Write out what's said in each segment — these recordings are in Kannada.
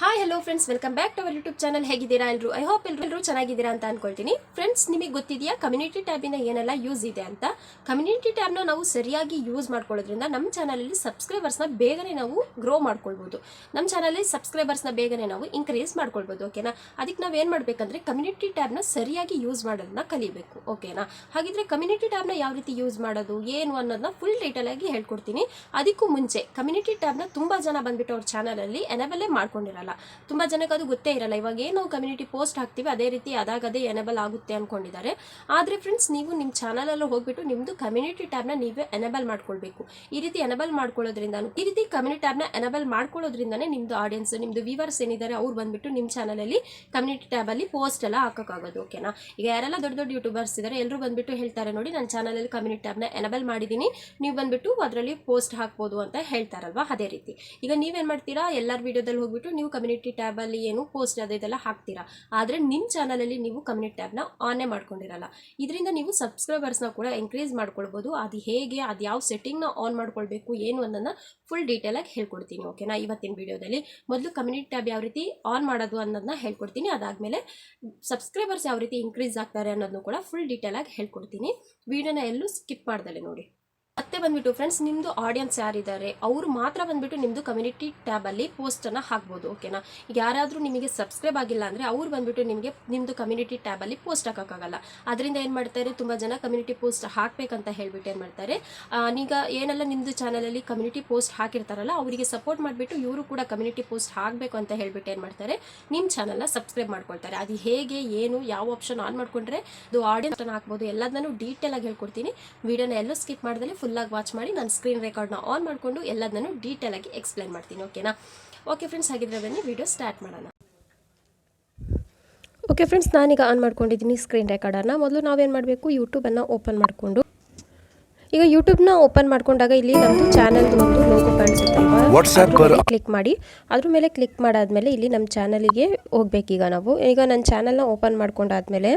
Hi hello friends welcome back to our YouTube channel ಹೇಗಿದ್ದೀರಾ ಎಲ್ಲರೂ ಐ ಹೋಪ್ ಎಲ್ಲರೂ ಚೆನ್ನಾಗಿದ್ದೀರಾ ಅಂತ ಅನ್ಕೊಳ್ತೀನಿ. ಫ್ರೆಂಡ್ಸ್ ನಿಮಗೆ ಗೊತ್ತಿದೆಯಾ ಕಮ್ಯುನಿಟಿ ಟ್ಯಾಬಿನ ಏನೆಲ್ಲ ಯೂಸ್ ಇದೆ ಅಂತ? ಕಮ್ಯುನಿಟಿ ಟ್ಯಾಬ್ನ ನಾವು ಸರಿಯಾಗಿ ಯೂಸ್ ಮಾಡ್ಕೊಳ್ಳೋದ್ರಿಂದ ನಮ್ಮ ಚಾನಲಲ್ಲಿ ಸಬ್ಸ್ಕ್ರೈಬರ್ಸ್ನ ಬೇಗನೆ ನಾವು ಗ್ರೋ ಮಾಡ್ಕೊಳ್ಬೋದು. ನಮ್ಮ ಚಾನಲಲ್ಲಿ ಸಬ್ಸ್ಕ್ರೈಬರ್ಸ್ನ ಬೇಗನೆ ನಾವು ಇನ್ಕ್ರೀಸ್ ಮಾಡ್ಕೊಳ್ಬೋದು ಓಕೆನಾ ಅದಕ್ಕೆ ನಾವು ಏನು ಮಾಡಬೇಕಂದ್ರೆ ಕಮ್ಯುನಿಟಿ ಟ್ಯಾಬ್ನ ಸರಿಯಾಗಿ ಯೂಸ್ ಮಾಡೋದನ್ನ ಕಲಿಬೇಕು ಓಕೆನಾ ಹಾಗಿದ್ರೆ ಕಮ್ಯುನಿಟಿ ಟ್ಯಾಬ್ನ ಯಾವ ರೀತಿ ಯೂಸ್ ಮಾಡೋದು, ಏನು ಅನ್ನೋದನ್ನ ಫುಲ್ ಡೀಟೇಲ್ ಆಗಿ ಹೇಳ್ಕೊಡ್ತೀನಿ. ಅದಕ್ಕೂ ಮುಂಚೆ ಕಮ್ಯುನಿಟಿ ಟ್ಯಾಬ್ನ ತುಂಬ ಜನ ಬಂದ್ಬಿಟ್ಟು ಅವ್ರ ಚಾನಲಲ್ಲಿ ಎನಬಲ್ಲೇ ಮಾಡ್ಕೊಂಡಿರಲ್ಲ. ತುಂಬ ಜನಕ್ಕೆ ಅದು ಗೊತ್ತೇ ಇರಲ್ಲ. ಇವಾಗ ಏನು ನಾವು ಕಮ್ಯುನಿಟಿ ಪೋಸ್ಟ್ ಹಾಕ್ತೀವಿ, ಅದೇ ರೀತಿ ಅದಾಗದೇ ಎನೇಬಲ್ ಆಗುತ್ತೆ ಅನ್ಕೊಂಡಿದ್ದಾರೆ. ಆದರೆ ಫ್ರೆಂಡ್ಸ್ ನೀವು ನಿಮ್ಮ ಚಾನಲಲ್ಲಿ ಹೋಗ್ಬಿಟ್ಟು ನಿಮ್ಮದು ಕಮ್ಯುನಿಟಿ ಟ್ಯಾಬ್ನ ನೀವೇ ಎನೇಬಲ್ ಮಾಡ್ಕೊಳ್ಬೇಕು. ಈ ರೀತಿ ಎನೇಬಲ್ ಮಾಡ್ಕೊಳ್ಳೋದ್ರಿಂದ ಈ ರೀತಿ ಕಮ್ಯುನಿಟಿ ಟ್ಯಾಬ್ನ ಎನೇಬಲ್ ಮಾಡ್ಕೊಳ್ಳೋದ್ರಿಂದನೇ ನಿಮ್ಮದು ಆಡಿಯನ್ಸ್ ನಿಮ್ಮದು ವ್ಯೂವರ್ಸ್ ಏನಿದ್ದಾರೆ ಅವ್ರು ಬಂದ್ಬಿಟ್ಟು ನಿಮ್ಮ ಚಾನಲಲ್ಲಿ ಕಮ್ಯುನಿಟಿ ಟ್ಯಾಬಲ್ಲಿ ಪೋಸ್ಟ್ ಎಲ್ಲ ಹಾಕೋಕ್ಕಾಗೋದು ಓಕೆನಾ ಈಗ ಯಾರೆಲ್ಲ ದೊಡ್ಡ ದೊಡ್ಡ ಯೂಟ್ಯೂಬರ್ಸ್ ಇದ್ದಾರೆ ಎಲ್ಲರೂ ಬಂದ್ಬಿಟ್ಟು ಹೇಳ್ತಾರೆ ನೋಡಿ ನನ್ನ ಚಾನಲಲ್ಲಿ ಕಮ್ಯುನಿಟಿ ಟ್ಯಾಬ್ನ ಎನೇಬಲ್ ಮಾಡಿದ್ದೀನಿ, ನೀವು ಬಂದ್ಬಿಟ್ಟು ಅದರಲ್ಲಿ ಪೋಸ್ಟ್ ಹಾಕ್ಬೋದು ಅಂತ ಹೇಳ್ತಾರಲ್ವಾ? ಅದೇ ರೀತಿ. ಈಗ ನೀವೇನು ಮಾಡ್ತೀರಾ? ಎಲ್ಲರ ವಿಡಿಯೋದಲ್ಲಿ ಹೋಗ್ಬಿಟ್ಟು ನೀವು ಕಮ್ಯುನಿಟಿ ಟ್ಯಾಬಲ್ಲಿ ಏನು ಪೋಸ್ಟ್ ಅದು ಇದೆಲ್ಲ ಹಾಕ್ತೀರಾ. ಆದರೆ ನಿಮ್ಮ ಚಾನಲಲ್ಲಿ ನೀವು ಕಮ್ಯುನಿಟಿ ಟ್ಯಾಬ್ನ ಆನೇ ಮಾಡ್ಕೊಂಡಿರಲ್ಲ. ಇದರಿಂದ ನೀವು ಸಬ್ಸ್ಕ್ರೈಬರ್ಸ್ನ ಕೂಡ ಇನ್ಕ್ರೀಸ್ ಮಾಡ್ಕೊಳ್ಬೋದು. ಅದು ಹೇಗೆ, ಅದು ಯಾವ ಸೆಟ್ಟಿಂಗ್ನ ಆನ್ ಮಾಡ್ಕೊಳ್ಬೇಕು, ಏನು ಅನ್ನೋದನ್ನ ಫುಲ್ ಡೀಟೇಲಾಗಿ ಹೇಳ್ಕೊಡ್ತೀನಿ ಓಕೆನಾ ಇವತ್ತಿನ ವಿಡಿಯೋದಲ್ಲಿ ಮೊದಲು ಕಮ್ಯುನಿಟಿ ಟ್ಯಾಬ್ ಯಾವ ರೀತಿ ಆನ್ ಮಾಡೋದು ಅನ್ನೋದನ್ನ ಹೇಳ್ಕೊಡ್ತೀನಿ. ಅದಾದಮೇಲೆ ಸಬ್ಸ್ಕ್ರೈಬರ್ಸ್ ಯಾವ ರೀತಿ ಇನ್ಕ್ರೀಸ್ ಆಗ್ತಾರೆ ಅನ್ನೋದನ್ನು ಕೂಡ ಫುಲ್ ಡೀಟೇಲಾಗಿ ಹೇಳ್ಕೊಡ್ತೀನಿ. ವಿಡಿಯೋನ ಎಲ್ಲೂ ಸ್ಕಿಪ್ ಮಾಡ್ದಲೆ ನೋಡಿ. ಮತ್ತೆ ಬಂದ್ಬಿಟ್ಟು ಫ್ರೆಂಡ್ಸ್ ನಿಮ್ಮದು ಆಡಿಯನ್ಸ್ ಯಾರಿದ್ದಾರೆ? ಅವರು ಮಾತ್ರ ಬಂದ್ಬಿಟ್ಟು ನಿಮ್ಮದು ಕಮ್ಯುನಿಟಿ ಟ್ಯಾಬಲ್ಲಿ ಪೋಸ್ಟನ್ನು ಹಾಕ್ಬೋದು ಓಕೆನಾ ಈಗ ಯಾರಾದರೂ ನಿಮಗೆ ಸಬ್ಸ್ಕ್ರೈಬ್ ಆಗಿಲ್ಲ ಅಂದರೆ ಅವ್ರು ಬಂದ್ಬಿಟ್ಟು ನಿಮಗೆ ನಿಮ್ಮದು ಕಮ್ಯುನಿಟಿ ಟ್ಯಾಬಲ್ಲಿ ಪೋಸ್ಟ್ ಹಾಕೋಕ್ಕಾಗಲ್ಲ. ಅದರಿಂದ ಏನು ಮಾಡ್ತಾರೆ? ತುಂಬ ಜನ ಕಮ್ಯುನಿಟಿ ಪೋಸ್ಟ್ ಹಾಕಬೇಕಂತ ಹೇಳ್ಬಿಟ್ಟು ಏನು ಮಾಡ್ತಾರೆ? ಈಗ ಏನೆಲ್ಲ ನಿಮ್ಮದು ಚಾನಲಲ್ಲಿ ಕಮ್ಯುನಿಟಿ ಪೋಸ್ಟ್ ಹಾಕಿರ್ತಾರಲ್ಲ, ಅವರಿಗೆ ಸಪೋರ್ಟ್ ಮಾಡಿಬಿಟ್ಟು ಇವರು ಕೂಡ ಕಮ್ಯುನಿಟಿ ಪೋಸ್ಟ್ ಹಾಕಬೇಕು ಅಂತ ಹೇಳ್ಬಿಟ್ಟು ಏನು ಮಾಡ್ತಾರೆ? ನಿಮ್ಮ ಚಾನಲ್ನ ಸಬ್ಸ್ಕ್ರೈಬ್ ಮಾಡ್ಕೊಳ್ತಾರೆ. ಅದು ಹೇಗೆ, ಏನು, ಯಾವ ಆಪ್ಷನ್ ಆನ್ ಮಾಡ್ಕೊಂಡ್ರೆ ಅದು ಆಡಿಯನ್ಸ್ ಹಾಕ್ಬೋದು. ಎಲ್ಲದನ್ನೂ ಡೀಟೇಲ್ ಆಗಿ ಹೇಳ್ಕೊಡ್ತೀನಿ. ವಿಡಿಯೋನ ಎಲ್ಲೂ ಸ್ಕಿಪ್ ಮಾಡ್ದಲ್ಲಿ ಫುಲ್ಲಾಗಿ ವಾಚ್ ಮಾಡಿ ನಾನು ಸ್ಕ್ರೀನ್ ರೆಕಾರ್ಡ್ನ ಆನ್ ಮಾಡಿಕೊಂಡು ಎಲ್ಲದನ್ನು ಡೀಟೇಲ್ ಆಗಿ ಎಕ್ಸ್ಪ್ಲೈನ್ ಮಾಡ್ತೀನಿ ಓಕೆನಾ ಓಕೆ ಫ್ರೆಂಡ್ಸ್ ಹಾಗಿದ್ರೆ ಬನ್ನಿ ವಿಡಿಯೋ ಸ್ಟಾರ್ಟ್ ಮಾಡೋಣ. ಓಕೆ ಫ್ರೆಂಡ್ಸ್ ನಾನೀಗ ಆನ್ ಮಾಡ್ಕೊಂಡಿದ್ದೀನಿ ಸ್ಕ್ರೀನ್ ರೆಕಾರ್ಡನ್ನು ಮೊದಲು ನಾವೇನು ಮಾಡಬೇಕು? ಯೂಟ್ಯೂಬನ್ನು ಓಪನ್ ಮಾಡಿಕೊಂಡು. ಈಗ ಯೂಟ್ಯೂಬ್ನ ಓಪನ್ ಮಾಡ್ಕೊಂಡಾಗ ಇಲ್ಲಿ ನಮ್ಮದು ಚಾನಲ್ ಒಂದು ಲೋಗೋ ಕಾಣಿಸುತ್ತೆ ಕ್ಲಿಕ್ ಮಾಡಿ. ಅದ್ರ ಮೇಲೆ ಕ್ಲಿಕ್ ಮಾಡಾದ್ಮೇಲೆ ಇಲ್ಲಿ ನಮ್ಮ ಚಾನಲಿಗೆ ಹೋಗ್ಬೇಕೀಗ ನಾವು. ಈಗ ನನ್ನ ಚಾನಲ್ನ ಓಪನ್ ಮಾಡ್ಕೊಂಡಾದ್ಮೇಲೆ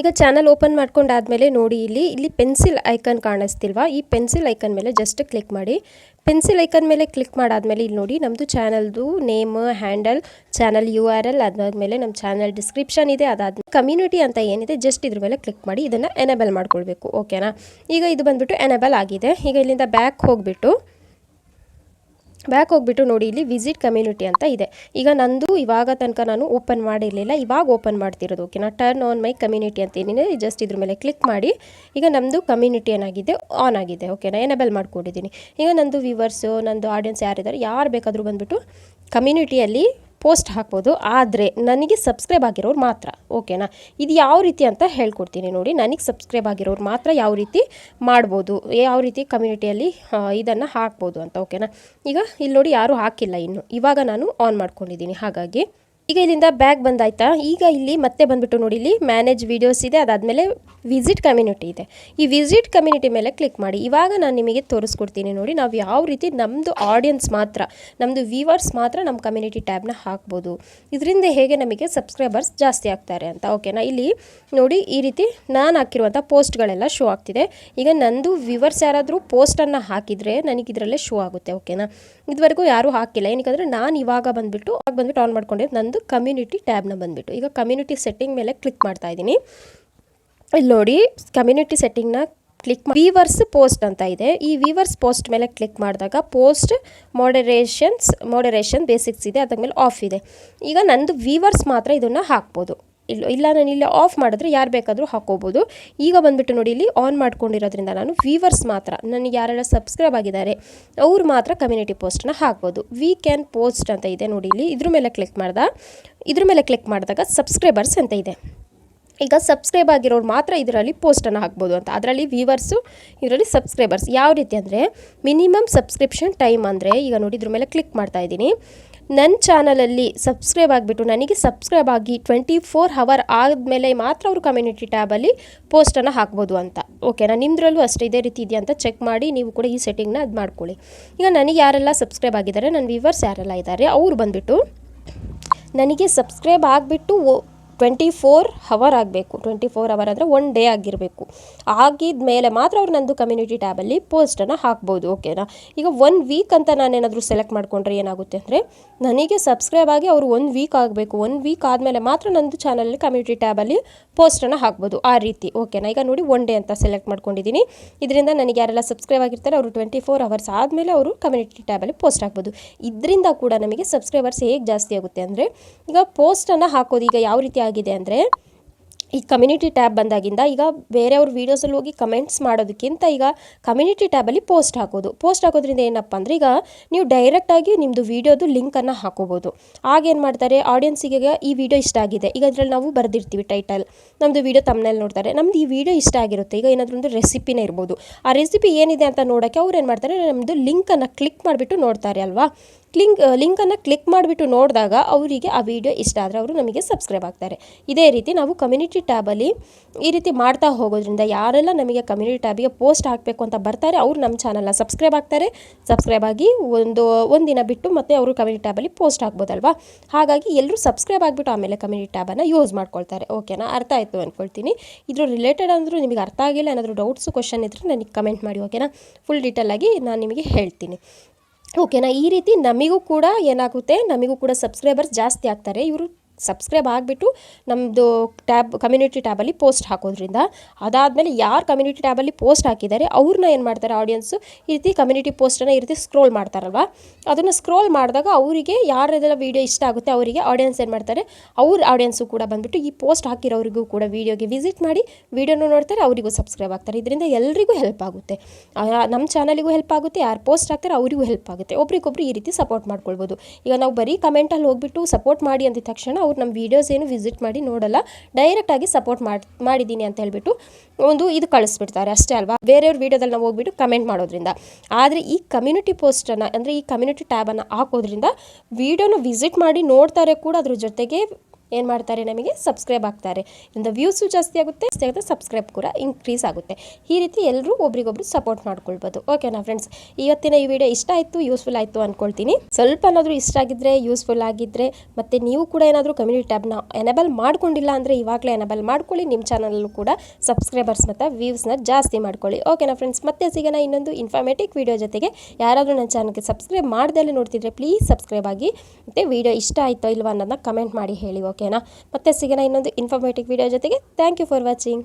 ಈಗ ಚಾನಲ್ ಓಪನ್ ಮಾಡ್ಕೊಂಡಾದ್ಮೇಲೆ ನೋಡಿ, ಇಲ್ಲಿ ಇಲ್ಲಿ ಪೆನ್ಸಿಲ್ ಐಕನ್ ಕಾಣಿಸ್ತಿಲ್ವಾ? ಈ ಪೆನ್ಸಿಲ್ ಐಕನ್ ಮೇಲೆ ಜಸ್ಟ್ ಕ್ಲಿಕ್ ಮಾಡಿ. ಪೆನ್ಸಿಲ್ ಐಕನ್ ಮೇಲೆ ಕ್ಲಿಕ್ ಮಾಡಾದಮೇಲೆ ಇಲ್ಲಿ ನೋಡಿ ನಮ್ಮದು ಚಾನಲ್ದು name, handle, channel U R L ಅದಾದಮೇಲೆ ನಮ್ಮ ಚಾನಲ್ ಡಿಸ್ಕ್ರಿಪ್ಷನ್ ಇದೆ, ಅದಾದ್ಮೇಲೆ ಕಮ್ಯುನಿಟಿ ಅಂತ ಏನಿದೆ ಜಸ್ಟ್ ಇದ್ರ ಮೇಲೆ ಕ್ಲಿಕ್ ಮಾಡಿ, ಇದನ್ನು ಎನೇಬಲ್ ಮಾಡ್ಕೊಳ್ಬೇಕು ಓಕೆನಾ ಈಗ ಇದು ಬಂದ್ಬಿಟ್ಟು ಎನೇಬಲ್ ಆಗಿದೆ. ಈಗ ಇಲ್ಲಿಂದ ಬ್ಯಾಕ್ ಹೋಗಿಬಿಟ್ಟು ಬ್ಯಾಕ್ ಹೋಗ್ಬಿಟ್ಟು ನೋಡಿ, ಇಲ್ಲಿ ವಿಸಿಟ್ ಕಮ್ಯುನಿಟಿ ಅಂತ ಇದೆ. ಈಗ ನಂದು ಇವಾಗ ತನಕ ನಾನು ಓಪನ್ ಮಾಡಿರಲಿಲ್ಲ. ಇವಾಗ ಓಪನ್ ಮಾಡ್ತಿರೋದು ಓಕೆನಾ ಟರ್ನ್ ಆನ್ ಮೈ ಕಮ್ಯುನಿಟಿ ಅಂತ ಏನಿದೆ ಜಸ್ಟ್ ಇದ್ರ ಮೇಲೆ ಕ್ಲಿಕ್ ಮಾಡಿ, ಈಗ ನಮ್ಮದು ಕಮ್ಯುನಿಟಿ ಏನಾಗಿದೆ ಆನ್ ಆಗಿದೆ ಓಕೆನಾ ಎನೇಬಲ್ ಮಾಡ್ಕೊಂಡಿದ್ದೀನಿ. ಈಗ ನಂದು ವ್ಯೂವರ್ಸು ನಂದು ಆಡಿಯನ್ಸ್ ಯಾರಿದ್ದಾರೆ, ಯಾರು ಬೇಕಾದರೂ ಬಂದುಬಿಟ್ಟು ಕಮ್ಯುನಿಟಿಯಲ್ಲಿ ಪೋಸ್ಟ್ ಹಾಕ್ಬೋದು, ಆದರೆ ನನಗೆ ಸಬ್ಸ್ಕ್ರೈಬ್ ಆಗಿರೋರು ಮಾತ್ರ, ಓಕೆನಾ? ಇದು ಯಾವ ರೀತಿ ಅಂತ ಹೇಳ್ಕೊಡ್ತೀನಿ ನೋಡಿ, ನನಗೆ ಸಬ್ಸ್ಕ್ರೈಬ್ ಆಗಿರೋರು ಮಾತ್ರ ಯಾವ ರೀತಿ ಮಾಡ್ಬೋದು, ಯಾವ ರೀತಿ ಕಮ್ಯುನಿಟಿಯಲ್ಲಿ ಇದನ್ನು ಹಾಕ್ಬೋದು ಅಂತ, ಓಕೆನಾ? ಈಗ ಇಲ್ಲಿ ನೋಡಿ ಯಾರೂ ಹಾಕಿಲ್ಲ ಇನ್ನು, ಇವಾಗ ನಾನು ಆನ್ ಮಾಡ್ಕೊಂಡಿದ್ದೀನಿ, ಹಾಗಾಗಿ ಈಗ ಇಲ್ಲಿಂದ ಬ್ಯಾಗ್ ಬಂದಾಯ್ತಾ? ಈಗ ಇಲ್ಲಿ ಮತ್ತೆ ಬಂದ್ಬಿಟ್ಟು ನೋಡಿ, ಇಲ್ಲಿ ಮ್ಯಾನೇಜ್ ವೀಡಿಯೋಸ್ ಇದೆ, ಅದಾದಮೇಲೆ ವಿಸಿಟ್ ಕಮ್ಯುನಿಟಿ ಇದೆ. ಈ ವಿಸಿಟ್ ಕಮ್ಯುನಿಟಿ ಮೇಲೆ ಕ್ಲಿಕ್ ಮಾಡಿ, ಇವಾಗ ನಾನು ನಿಮಗೆ ತೋರಿಸ್ಕೊಡ್ತೀನಿ ನೋಡಿ, ನಾವು ಯಾವ ರೀತಿ ನಮ್ಮದು ಆಡಿಯನ್ಸ್ ಮಾತ್ರ ನಮ್ಮದು ವ್ಯೂವರ್ಸ್ ಮಾತ್ರ ನಮ್ಮ ಕಮ್ಯುನಿಟಿ ಟ್ಯಾಬ್ನ ಹಾಕ್ಬೋದು. ಇದರಿಂದ ಹೇಗೆ ನಮಗೆ ಸಬ್ಸ್ಕ್ರೈಬರ್ಸ್ ಜಾಸ್ತಿ ಆಗ್ತಾರೆ ಅಂತ ಓಕೆನಾ ಇಲ್ಲಿ ನೋಡಿ, ಈ ರೀತಿ ನಾನು ಹಾಕಿರುವಂಥ ಪೋಸ್ಟ್ಗಳೆಲ್ಲ ಶೋ ಆಗ್ತಿದೆ. ಈಗ ನಂದು ವ್ಯೂವರ್ಸ್ ಯಾರಾದರೂ ಪೋಸ್ಟನ್ನು ಹಾಕಿದರೆ ನನಗೆ ಇದರಲ್ಲೇ ಶೋ ಆಗುತ್ತೆ ಓಕೆನಾ ಇದುವರೆಗೂ ಯಾರೂ ಹಾಕಿಲ್ಲ ಏನಕ್ಕೆ ನಾನು ಇವಾಗ ಬಂದುಬಿಟ್ಟು ಆಗ ಬಂದುಬಿಟ್ಟು ಆನ್ ಮಾಡ್ಕೊಂಡಿದ್ದು ನಂದು ಕಮ್ಯುನಿಟಿ ಟ್ಯಾಬ್ನ ಬಂದುಬಿಟ್ಟು. ಈಗ ಕಮ್ಯುನಿಟಿ ಸೆಟ್ಟಿಂಗ್ ಮೇಲೆ ಕ್ಲಿಕ್ ಮಾಡ್ತಾ ಇದ್ದೀನಿ. ಇಲ್ಲಿ ನೋಡಿ ಕಮ್ಯುನಿಟಿ ಸೆಟ್ಟಿಂಗ್ನ ಕ್ಲಿಕ್ ವೀವರ್ಸ್ ಪೋಸ್ಟ್ ಅಂತ ಇದೆ. ಈ ವೀವರ್ಸ್ ಪೋಸ್ಟ್ ಮೇಲೆ ಕ್ಲಿಕ್ ಮಾಡಿದಾಗ ಪೋಸ್ಟ್ ಮಾಡರೇಷನ್ಸ್ ಮಾಡರೇಷನ್ ಬೇಸಿಕ್ಸ್ ಇದೆ. ಅದಾದ್ಮೇಲೆ ಆಫ್ ಇದೆ. ಈಗ ನಂದು ವೀವರ್ಸ್ ಮಾತ್ರ ಇದನ್ನು ಹಾಕ್ಬೋದು. ಇಲ್ಲ ಇಲ್ಲ ನಾನು ಇಲ್ಲಿ ಆಫ್ ಮಾಡಿದ್ರೆ ಯಾರು ಬೇಕಾದರೂ ಹಾಕೋಬೋದು ಈಗ ಬಂದುಬಿಟ್ಟು ನೋಡಿ ಇಲ್ಲಿ ಆನ್ ಮಾಡ್ಕೊಂಡಿರೋದ್ರಿಂದ ನಾನು ವೀವರ್ಸ್ ಮಾತ್ರ, ನನಗೆ ಯಾರೆಲ್ಲ ಸಬ್ಸ್ಕ್ರೈಬ್ ಆಗಿದ್ದಾರೆ, ಅವ್ರು ಮಾತ್ರ ಕಮ್ಯುನಿಟಿ ಪೋಸ್ಟನ್ನ ಹಾಕ್ಬೋದು. ವಿ ಕ್ಯಾನ್ ಪೋಸ್ಟ್ ಅಂತ ಇದೆ ನೋಡಿ ಇಲ್ಲಿ. ಇದ್ರ ಮೇಲೆ ಕ್ಲಿಕ್ ಮಾಡ್ದ. ಇದ್ರ ಮೇಲೆ ಕ್ಲಿಕ್ ಮಾಡಿದಾಗ ಸಬ್ಸ್ಕ್ರೈಬರ್ಸ್ ಅಂತ ಇದೆ. ಈಗ ಸಬ್ಸ್ಕ್ರೈಬ್ ಆಗಿರೋರು ಮಾತ್ರ ಇದರಲ್ಲಿ ಪೋಸ್ಟನ್ನು ಹಾಕ್ಬೋದು ಅಂತ. ಅದರಲ್ಲಿ ವೀವರ್ಸು ಇದರಲ್ಲಿ ಸಬ್ಸ್ಕ್ರೈಬರ್ಸ್ ಯಾವ ರೀತಿ ಅಂದರೆ ಮಿನಿಮಮ್ ಸಬ್ಸ್ಕ್ರಿಪ್ಷನ್ ಟೈಮ್ ಅಂದರೆ, ಈಗ ನೋಡಿ ಇದ್ರ ಮೇಲೆ ಕ್ಲಿಕ್ ಮಾಡ್ತಾ ಇದ್ದೀನಿ. ನನ್ನ ಚಾನಲಲ್ಲಿ ಸಬ್ಸ್ಕ್ರೈಬ್ ಆಗಿಬಿಟ್ಟು ನನಗೆ ಸಬ್ಸ್ಕ್ರೈಬ್ ಆಗಿ ಟ್ವೆಂಟಿ ಫೋರ್ ಹವರ್ ಆದಮೇಲೆ ಮಾತ್ರ ಅವರು ಕಮ್ಯುನಿಟಿ ಟ್ಯಾಬಲ್ಲಿ ಪೋಸ್ಟನ್ನು ಹಾಕ್ಬೋದು ಅಂತ. ಓಕೆನಾ ನಿಮ್ಮದ್ರಲ್ಲೂ ಅಷ್ಟೇ ಇದೇ ರೀತಿ ಇದೆಯಾ ಅಂತ ಚೆಕ್ ಮಾಡಿ ನೀವು ಕೂಡ ಈ ಸೆಟ್ಟಿಂಗ್ನ ಅದು ಮಾಡ್ಕೊಳ್ಳಿ. ಈಗ ನನಗೆ ಯಾರೆಲ್ಲ ಸಬ್ಸ್ಕ್ರೈಬ್ ಆಗಿದ್ದಾರೆ ನನ್ನ ವ್ಯೂವರ್ಸ್ ಯಾರೆಲ್ಲ ಇದ್ದಾರೆ ಅವರು ಬಂದುಬಿಟ್ಟು ನನಗೆ ಸಬ್ಸ್ಕ್ರೈಬ್ ಆಗಿಬಿಟ್ಟು ಟ್ವೆಂಟಿ ಫೋರ್ ಹವರ್ ಆಗಬೇಕು. ಟ್ವೆಂಟಿ ಫೋರ್ ಅವರ್ ಅಂದರೆ ಒನ್ ಡೇ ಆಗಿರಬೇಕು. ಆಗಿದ ಮೇಲೆ ಮಾತ್ರ ಅವ್ರು ನಂದು ಕಮ್ಯುನಿಟಿ ಟ್ಯಾಬಲ್ಲಿ ಪೋಸ್ಟನ್ನು ಹಾಕ್ಬೋದು ಓಕೆನಾ ಈಗ ಒನ್ ವೀಕ್ ಅಂತ ನಾನೇನಾದರೂ ಸೆಲೆಕ್ಟ್ ಮಾಡಿಕೊಂಡ್ರೆ ಏನಾಗುತ್ತೆ ಅಂದರೆ, ನನಗೆ ಸಬ್ಸ್ಕ್ರೈಬ್ ಆಗಿ ಅವರು ಒನ್ ವೀಕ್ ಆಗಬೇಕು. ಒನ್ ವೀಕ್ ಆದಮೇಲೆ ಮಾತ್ರ ನಂದು ಚಾನಲಲ್ಲಿ ಕಮ್ಯುನಿಟಿ ಟ್ಯಾಬಲ್ಲಿ ಪೋಸ್ಟನ್ನು ಹಾಕ್ಬೋದು, ಆ ರೀತಿ ಓಕೆನಾ ಈಗ ನೋಡಿ ಒನ್ ಡೇ ಅಂತ ಸೆಲೆಕ್ಟ್ ಮಾಡ್ಕೊಂಡಿದ್ದೀನಿ ಇದರಿಂದ ನನಗೆ ಯಾರೆಲ್ಲ ಸಬ್ಸ್ಕ್ರೈಬ್ ಆಗಿರ್ತಾರೆ, ಅವರು ಟ್ವೆಂಟಿ ಫೋರ್ ಅವರ್ಸ್ ಆದಮೇಲೆ ಅವರು ಕಮ್ಯುನಿಟಿ ಟ್ಯಾಬಲ್ಲಿ ಪೋಸ್ಟ್ ಹಾಕ್ಬೋದು. ಇದರಿಂದ ಕೂಡ ನಮಗೆ ಸಬ್ಸ್ಕ್ರೈಬರ್ಸ್ ಹೇಗೆ ಜಾಸ್ತಿ ಆಗುತ್ತೆ ಅಂದರೆ, ಈಗ ಪೋಸ್ಟನ್ನು ಹಾಕೋದು ಈಗ ಯಾವ ರೀತಿ ಆಗಿದೆ ಅಂದರೆ ಈ ಕಮ್ಯುನಿಟಿ ಟ್ಯಾಬ್ ಬಂದಾಗಿಂದ ಈಗ ಬೇರೆಯವ್ರ ವೀಡಿಯೋಸಲ್ಲಿ ಹೋಗಿ ಕಮೆಂಟ್ಸ್ ಮಾಡೋದಕ್ಕಿಂತ ಈಗ ಕಮ್ಯುನಿಟಿ ಟ್ಯಾಬಲ್ಲಿ ಪೋಸ್ಟ್ ಹಾಕೋದು. ಪೋಸ್ಟ್ ಹಾಕೋದ್ರಿಂದ ಏನಪ್ಪ ಅಂದರೆ ಈಗ ನೀವು ಡೈರೆಕ್ಟಾಗಿ ನಿಮ್ಮದು ವೀಡಿಯೋದು ಲಿಂಕನ್ನು ಹಾಕೋಬೋದು. ಆಗೇನು ಮಾಡ್ತಾರೆ? ಆಡಿಯನ್ಸಿಗೆ ಈ ವಿಡಿಯೋ ಇಷ್ಟ ಆಗಿದೆ. ಈಗ ಅದರಲ್ಲಿ ನಾವು ಬರೆದಿರ್ತೀವಿ ಟೈಟಲ್ ನಮ್ಮದು ವೀಡಿಯೋ ತಮ್ಮನೇಲಿ ನೋಡ್ತಾರೆ. ನಮ್ಮದು ಈ ವಿಡಿಯೋ ಇಷ್ಟ ಆಗಿರುತ್ತೆ. ಈಗ ಏನಾದರೂ ಒಂದು ರೆಸಿಪಿನೇ ಇರ್ಬೋದು. ಆ ರೆಸಿಪಿ ಏನಿದೆ ಅಂತ ನೋಡೋಕ್ಕೆ ಅವ್ರು ಏನು ಮಾಡ್ತಾರೆ? ನಮ್ಮದು ಲಿಂಕನ್ನು ಕ್ಲಿಕ್ ಮಾಡಿಬಿಟ್ಟು ನೋಡ್ತಾರೆ ಅಲ್ವಾ? ಕ್ಲಿಂಕ್ ಲಿಂಕನ್ನು ಕ್ಲಿಕ್ ಮಾಡಿಬಿಟ್ಟು ನೋಡಿದಾಗ ಅವರಿಗೆ ಆ ವಿಡಿಯೋ ಇಷ್ಟ ಆದರೆ ಅವರು ನಮಗೆ ಸಬ್ಸ್ಕ್ರೈಬ್ ಆಗ್ತಾರೆ. ಇದೇ ರೀತಿ ನಾವು ಕಮ್ಯುನಿಟಿ ಟ್ಯಾಬಲ್ಲಿ ಈ ರೀತಿ ಮಾಡ್ತಾ ಹೋಗೋದ್ರಿಂದ ಯಾರೆಲ್ಲ ನಮಗೆ ಕಮ್ಯುನಿಟಿ ಟ್ಯಾಬಿಗೆ ಪೋಸ್ಟ್ ಹಾಕಬೇಕು ಅಂತ ಬರ್ತಾರೆ, ಅವರು ನಮ್ಮ ಚಾನಲ್ನ ಸಬ್ಸ್ಕ್ರೈಬ್ ಆಗ್ತಾರೆ. ಸಬ್ಸ್ಕ್ರೈಬ್ ಆಗಿ ಒಂದು ಒಂದಿನ ಬಿಟ್ಟು ಮತ್ತೆ ಅವರು ಕಮ್ಯುನಿಟಿ ಟ್ಯಾಬಲ್ಲಿ ಪೋಸ್ಟ್ ಹಾಕ್ಬೋದಲ್ವಾ? ಹಾಗಾಗಿ ಎಲ್ಲರೂ ಸಬ್ಸ್ಕ್ರೈಬ್ ಆಗಿಬಿಟ್ಟು ಆಮೇಲೆ ಕಮ್ಯುನಿಟಿ ಟ್ಯಾಬನ್ನು ಯೂಸ್ ಮಾಡ್ಕೊಳ್ತಾರೆ. ಓಕೆನಾ ಅರ್ಥ ಆಯಿತು ಅಂದ್ಕೊಳ್ತೀನಿ ಇದ್ರ ರಿಲೇಟೆಡ್ ಅಂದರೂ ನಿಮಗೆ ಅರ್ಥ ಆಗಿಲ್ಲ, ಏನಾದರೂ ಡೌಟ್ಸು ಕ್ವಶನ್ ಇದ್ದರೆ ನನಗೆ ಕಮೆಂಟ್ ಮಾಡಿ ಓಕೆನಾ ಫುಲ್ ಡೀಟೇಲಾಗಿ ನಾನು ನಿಮಗೆ ಹೇಳ್ತೀನಿ. ಓಕೆನಾ ಈ ರೀತಿ ನಮಗೂ ಕೂಡ ಏನಾಗುತ್ತೆ ನಮಗೂ ಕೂಡ ಸಬ್ಸ್ಕ್ರೈಬರ್ಸ್ ಜಾಸ್ತಿ ಆಗ್ತಾರೆ. ಇವರು ಸಬ್ಸ್ಕ್ರೈಬ್ ಆಗಿಬಿಟ್ಟು ನಮ್ಮದು ಟ್ಯಾಬ್ ಕಮ್ಯುನಿಟಿ ಟ್ಯಾಬಲ್ಲಿ ಪೋಸ್ಟ್ ಹಾಕೋದ್ರಿಂದ. ಅದಾದಮೇಲೆ ಯಾರು ಕಮ್ಯುನಿಟಿ ಟ್ಯಾಬಲ್ಲಿ ಪೋಸ್ಟ್ ಹಾಕಿದ್ದಾರೆ ಅವ್ರನ್ನ ಏನು ಮಾಡ್ತಾರೆ ಆಡಿಯನ್ಸು ಈ ರೀತಿ ಕಮ್ಯುನಿಟಿ ಪೋಸ್ಟನ್ನು ಈ ರೀತಿ ಸ್ಕ್ರೋಲ್ ಮಾಡ್ತಾರಲ್ವ? ಅದನ್ನು ಸ್ಕ್ರೋಲ್ ಮಾಡಿದಾಗ ಅವರಿಗೆ ಯಾರೆಲ್ಲ ವೀಡಿಯೋ ಇಷ್ಟ ಆಗುತ್ತೆ ಅವರಿಗೆ ಆಡಿಯನ್ಸ್ ಏನು ಮಾಡ್ತಾರೆ? ಅವ್ರ ಆಡಿಯನ್ಸು ಕೂಡ ಬಂದುಬಿಟ್ಟು ಈ ಪೋಸ್ಟ್ ಹಾಕಿರೋರಿಗೂ ಕೂಡ ವೀಡಿಯೋಗೆ ವಿಸಿಟ್ ಮಾಡಿ ವೀಡಿಯೋನು ನೋಡ್ತಾರೆ, ಅವರಿಗೂ ಸಬ್ಸ್ಕ್ರೈಬ್ ಆಗ್ತಾರೆ. ಇದರಿಂದ ಎಲ್ರಿಗೂ ಹೆಲ್ಪ್ ಆಗುತ್ತೆ. ನಮ್ಮ ಚಾನಲಿಗೂ ಹೆಲ್ಪ್ ಆಗುತ್ತೆ, ಯಾರು ಪೋಸ್ಟ್ ಹಾಕ್ತಾರೆ ಅವರಿಗೂ ಹೆಲ್ಪ್ ಆಗುತ್ತೆ. ಒಬ್ರಿಗೊಬ್ರು ಈ ರೀತಿ ಸಪೋರ್ಟ್ ಮಾಡ್ಕೊಳ್ಬೋದು. ಈಗ ನಾವು ಬರೀ ಕಮೆಂಟಲ್ಲಿ ಹೋಗ್ಬಿಟ್ಟು ಸಪೋರ್ಟ್ ಮಾಡಿ ಅಂದಿದ ತಕ್ಷಣ ಅವ್ರು ನಮ್ಮ ವೀಡಿಯೋಸ್ ಏನು ವಿಸಿಟ್ ಮಾಡಿ ನೋಡಲ್ಲ ಡೈರೆಕ್ಟಾಗಿ ಸಪೋರ್ಟ್ ಮಾಡಿ ಮಾಡಿದ್ದೀನಿ ಅಂತ ಹೇಳ್ಬಿಟ್ಟು ಒಂದು ಇದು ಕಳಿಸ್ಬಿಡ್ತಾರೆ ಅಷ್ಟೇ ಅಲ್ವಾ? ಬೇರೆಯವ್ರ ವೀಡಿಯೋದಲ್ಲಿ ನಾವು ಹೋಗ್ಬಿಟ್ಟು ಕಮೆಂಟ್ ಮಾಡೋದ್ರಿಂದ. ಆದರೆ ಈ ಕಮ್ಯುನಿಟಿ ಪೋಸ್ಟನ್ನು ಅಂದರೆ ಈ ಕಮ್ಯುನಿಟಿ ಟ್ಯಾಬನ್ನು ಹಾಕೋದ್ರಿಂದ ವೀಡಿಯೋನ ವಿಸಿಟ್ ಮಾಡಿ ನೋಡ್ತಾರೆ ಕೂಡ ಅದ್ರ ಜೊತೆಗೆ ಏನು ಮಾಡ್ತಾರೆ ನಮಗೆ? ಸಬ್ಸ್ಕ್ರೈಬ್ ಆಗ್ತಾರೆ. ಇಂದ ವ್ಯೂಸು ಜಾಸ್ತಿ ಆಗುತ್ತೆ, ಜಾಸ್ತಿ ಸಬ್ಸ್ಕ್ರೈಬ್ ಕೂಡ ಇನ್ಕ್ರೀಸ್ ಆಗುತ್ತೆ. ಈ ರೀತಿ ಎಲ್ಲರೂ ಒಬ್ರಿಗೊಬ್ರು ಸಪೋರ್ಟ್ ಮಾಡ್ಕೊಳ್ಬೋದು. ಓಕೆನಾ ಫ್ರೆಂಡ್ಸ್ ಇವತ್ತಿನ ಈ ವಿಡಿಯೋ ಇಷ್ಟ ಆಯಿತು ಯೂಸ್ಫುಲ್ ಆಯಿತು ಅಂದ್ಕೊಳ್ತೀನಿ ಸ್ವಲ್ಪ ಏನಾದರೂ ಇಷ್ಟ ಆಗಿದ್ದರೆ ಯೂಸ್ಫುಲ್ ಆಗಿದ್ದರೆ ಮತ್ತು ನೀವು ಕೂಡ ಏನಾದರೂ ಕಮ್ಯುನಿಟಿ ಟ್ಯಾಬ್ನ ಎನೇಬಲ್ ಮಾಡ್ಕೊಂಡಿಲ್ಲ ಅಂದರೆ ಇವಾಗಲೇ ಎನೇಬಲ್ ಮಾಡ್ಕೊಳ್ಳಿ. ನಿಮ್ಮ ಚಾನಲಲ್ಲೂ ಕೂಡ ಸಬ್ಸ್ಕ್ರೈಬರ್ಸ್ ಮತ್ತು ವ್ಯೂಸ್ನ ಜಾಸ್ತಿ ಮಾಡ್ಕೊಳ್ಳಿ. ಓಕೆನಾ ಫ್ರೆಂಡ್ಸ್ ಮತ್ತೆ ಸಿಗೋಣ ಇನ್ನೊಂದು ಇನ್ಫಾರ್ಮೇಟಿವ್ ವಿಡಿಯೋ ಜೊತೆಗೆ. ಯಾರಾದರೂ ನನ್ನ ಚಾನಲ್ಗೆ ಸಬ್ಸ್ಕ್ರೈಬ್ ಮಾಡ್ದಲ್ಲೇ ನೋಡ್ತಿದ್ರೆ ಪ್ಲೀಸ್ ಸಬ್ಸ್ಕ್ರೈಬ್ ಆಗಿ. ಮತ್ತು ವಿಡಿಯೋ ಇಷ್ಟ ಆಯಿತೋ ಇಲ್ವಾ ಅನ್ನೋದನ್ನ ಕಮೆಂಟ್ ಮಾಡಿ ಹೇಳಿ ಓಕೆನಾ? ಮತ್ತೆ ಸಿಗೋಣ ಇನ್ನೊಂದು ಇನ್ಫಾರ್ಮೇಟಿವ್ ವಿಡಿಯೋ ಜೊತೆಗೆ. Thank you for watching